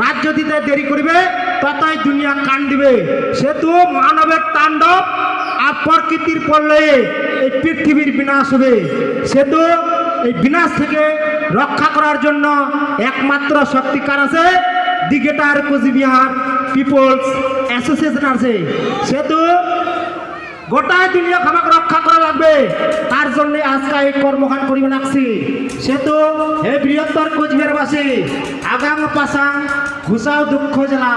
রাজ্য দিতে দেরি করবে, ততই দুনিয়া কান দিবে সেহেতু মানবের তাণ্ডব আর প্রকৃতির পল্লয়ে এই পৃথিবীর বিনাশ হবে। সেহেতু এই বিনাশ থেকে রক্ষা করার জন্য একমাত্র শক্তিকার আছে দিগেটার কোচবিহার পিপলস অ্যাসোসিয়েশন আছে। সেহেতু গোটা দুনিয়া আমাকে রক্ষা করা লাগবে। তার জন্য আজকে এই কর্মকাণ্ড করিবে লাগছি সেহেতু হে বৃহত্তর কোচবিহারবাসী, আগাম পাসাং ঘুষাও দুঃখ জেলা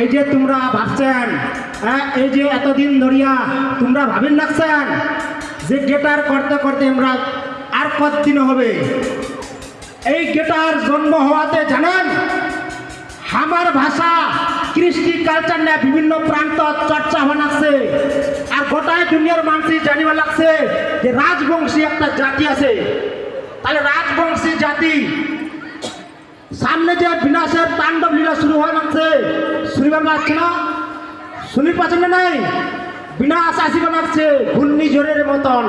এই যে তোমরা ভাবছেন এই যে এতদিন ধরিয়া তোমরা ভাবেন লাগছেন যে গেটার করতে করতে আমরা আর কতদিন হবে? এই গেটার জন্ম হওয়াতে জানেন, আমার ভাষা, কৃষ্টি কালচার নিয়ে বিভিন্ন প্রান্ত চর্চা হওয়া লাগছে গোটায় দুনিয়ার মানুষই জানিবা লাগছে যে রাজবংশী একটা জাতি আছে। তাহলে রাজবংশী জাতি, সামনে যে বিনাশের তাণ্ডব লীলা শুরু হয়ে লাগছে শুনিবার লাগছে না? শুনি পাচ্ছেন নাই? বিনাশ আসিবা লাগছে ঘূর্ণিঝড়ের মতন।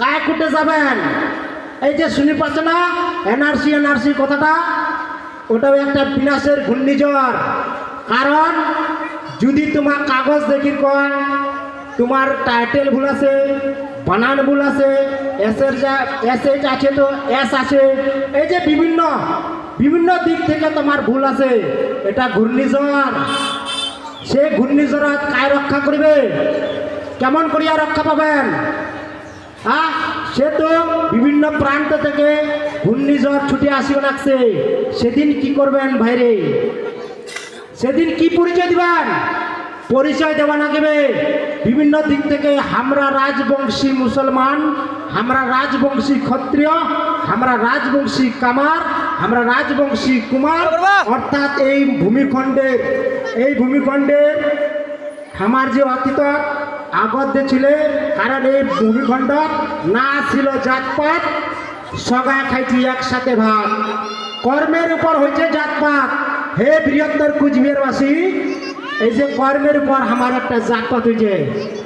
কায় কুটে যাবেন? এই যে শুনি পাচ্ছে না? এনআরসি এনআরসি কথাটা, ওটাও একটা বিনাশের ঘূর্ণিঝড় কারণ যদি তোমার কাগজ দেখি কয় তোমার টাইটেল ভুল আছে বানান ভুল আছে এসের যা এস এইচ আছে তো এস আছে। এই যে বিভিন্ন বিভিন্ন দিক থেকে তোমার ভুল আছে, এটা ঘূর্ণিঝড়। সে ঘূর্ণিঝড় কায় রক্ষা করবে? কেমন করিয়া রক্ষা পাবেন? হ্যাঁ সে তো বিভিন্ন প্রান্ত থেকে ঘূর্ণিঝড় ছুটে আসিও লাগছে। সেদিন কি করবেন ভাইরে? সেদিন কি পরিচয় দিবেন? পরিচয় দেওয়া লাগবে বিভিন্ন দিক থেকে আমরা রাজবংশী মুসলমান আমরা রাজবংশী ক্ষত্রিয় আমরা রাজবংশী কামার আমরা রাজবংশী কুমার। অর্থাৎ এই ভূমিখণ্ডের এই ভূমিখণ্ডের আমার যে অতীত, আগত ছিল, কারণ এই ভূমিখণ্ড না ছিল জাতপাত, সগা খাইছি একসাথে ভাগ। কর্মের উপর হয়েছে জাতপাত। হে বৃহত্তর কুচবিহারবাসী এই যে কর্মের উপর আমার একটা জাতপাত হয়েছে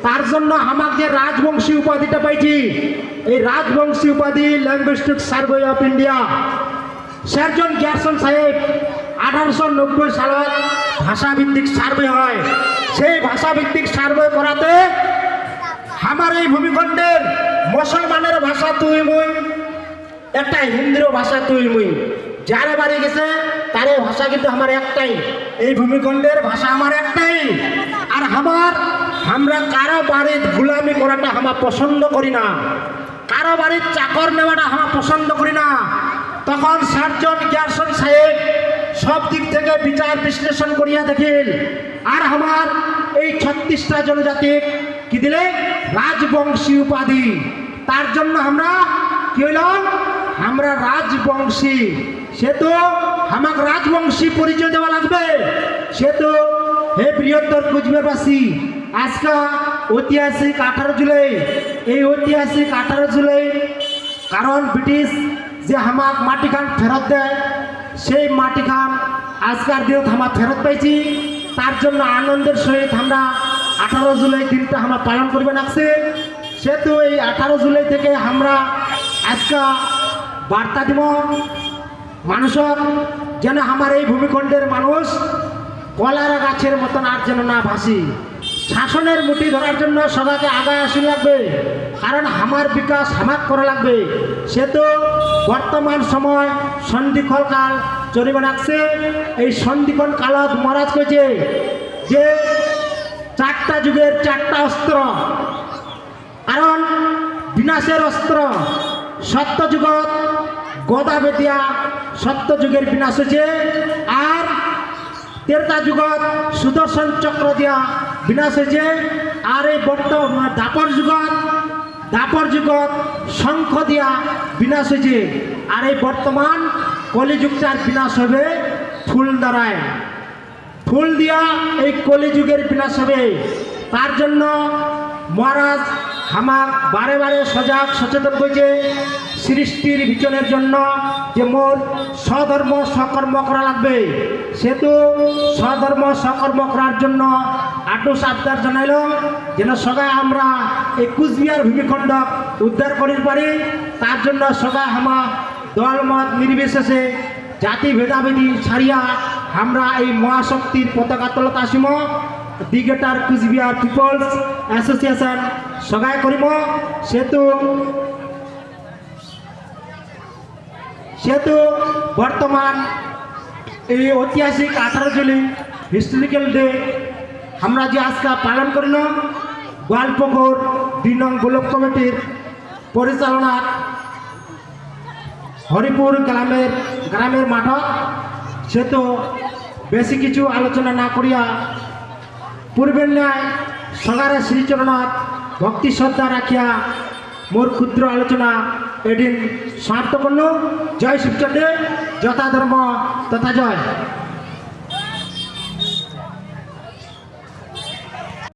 তার জন্য আমাকে যে রাজবংশী উপাধিটা পাইছি, এই রাজবংশী উপাধি ল্যাঙ্গুইস্টিক সার্ভে অফ ইন্ডিয়া সার্জন গ্যারসন সাহেব আঠারোশো নব্বই সালত ভাষাভিত্তিক সার্ভে হয়। সেই ভাষাভিত্তিক সার্ভে করাতে আমার এই ভূমিখণ্ডের মুসলমানের ভাষা তুই মুই, একটা হিন্দির ভাষা তুই মুই। যারে বাড়ি গেছে তার ভাষা কিন্তু আমার একটাই। এই ভূমিখণ্ডের ভাষা আমার একটাই। আর আমার, আমরা কারও বাড়ির গুলামি করাটা আমার পছন্দ করি না। কারও বাড়ির চাকর নেওয়াটা আমার পছন্দ করি না। তখন সার্জন গ্যারসন সাহেব সব দিক থেকে বিচার বিশ্লেষণ করিয়া দেখিল, আর আমার এই ছত্রিশটা জনজাতির কি দিলে? রাজবংশী উপাধি। তার জন্য আমরা কি হইলাম? আমরা রাজবংশী সে তো আমাকে রাজবংশী পরিচয় দেওয়া লাগবে। সে তো, হে বৃহত্তর কুচবিহারবাসী, আজকে ঐতিহাসিক আঠারো জুলাই, এই ঐতিহাসিক আঠারো জুলাই, কারণ ব্রিটিশ যে আমাক মাটি খান ফেরত দেয়, সেই মাটি খান আজকার দিনত আমরা ফেরত পাইছি। তার জন্য আনন্দের সহিত আমরা আঠারো জুলাই দিনটা আমরা পালন করবে লাগছে। সেহেতু এই আঠারো জুলাই থেকে আমরা আজকে বার্তা দিব। মানুষক যেন আমার এই ভূমিখণ্ডের মানুষ কলার গাছের মতন আর যেন না ভাসি। শাসনের মুঠি ধরার জন্য সবাইকে আগায় আসি লাগবে। কারণ আমার বিকাশ হামাক করা লাগবে। সে তো বর্তমান সময় সন্ধিক্ষণ কাল চলিবে লাগছে। এই সন্ধিক্ষণ কালত মহারাজ কইছে যে চারটা যুগের চারটা অস্ত্র, কারণ বিনাশের অস্ত্র সত্য যুগত গদা বেতিয়া সত্য যুগের বিনাশ হয়েছে আর তেরতা যুগত সুদর্শন চক্র দিয়া বিনাশ হয়েছে আর এই বর্তমান দাপর যুগত দাপর যুগত শঙ্খ দিয়া বিনাশ হয়েছে আর এই বর্তমান কলিযুগটার বিনাশ হবে ফুল দ্বারায়। ফুল দিয়া এই কলিযুগের বিনাশ হবে। তার জন্য মহারাজ আমার বারে বারে সজাগ সচেতন করেছে সৃষ্টির বিচনের জন্য যে মোর সধর্ম সকর্ম করা লাগবে, সেহেতু সধর্ম সকর্ম করার জন্য আটু সাবধান জানাইল, যেন সবাই আমরা এই কুচবিহার ভূমিখণ্ড উদ্ধার করিতে পারি। তার জন্য সবাই আমার দলমত নির্বিশেষে জাতি ভেদাভেদি ছাড়িয়া আমরা এই মহাশক্তির পতাকা তলত Asim. The greater Cooch Behar people's association সহায় করিব সেহেতু সেহেতু বর্তমান এই ঐতিহাসিক আঠারো জুলাই হিস্টোরিক্যাল ডে আমরা যে আজকে পালন করিল গোয়ালপুকুর দুই নং ব্লক কমিটির পরিচালনা হরিপুর গ্রামের গ্রামের মাঠত সেহেতু বেশি কিছু আলোচনা না করিয়া পূর্বের ন্যায় সগারে শ্রীচরণত ভক্তি শ্রদ্ধা রাখিয়া মোর ক্ষুদ্র আলোচনা এদিন সমাপ্ত করল। জয় শিবচন্দ্রে যথা ধর্ম তথা জয়।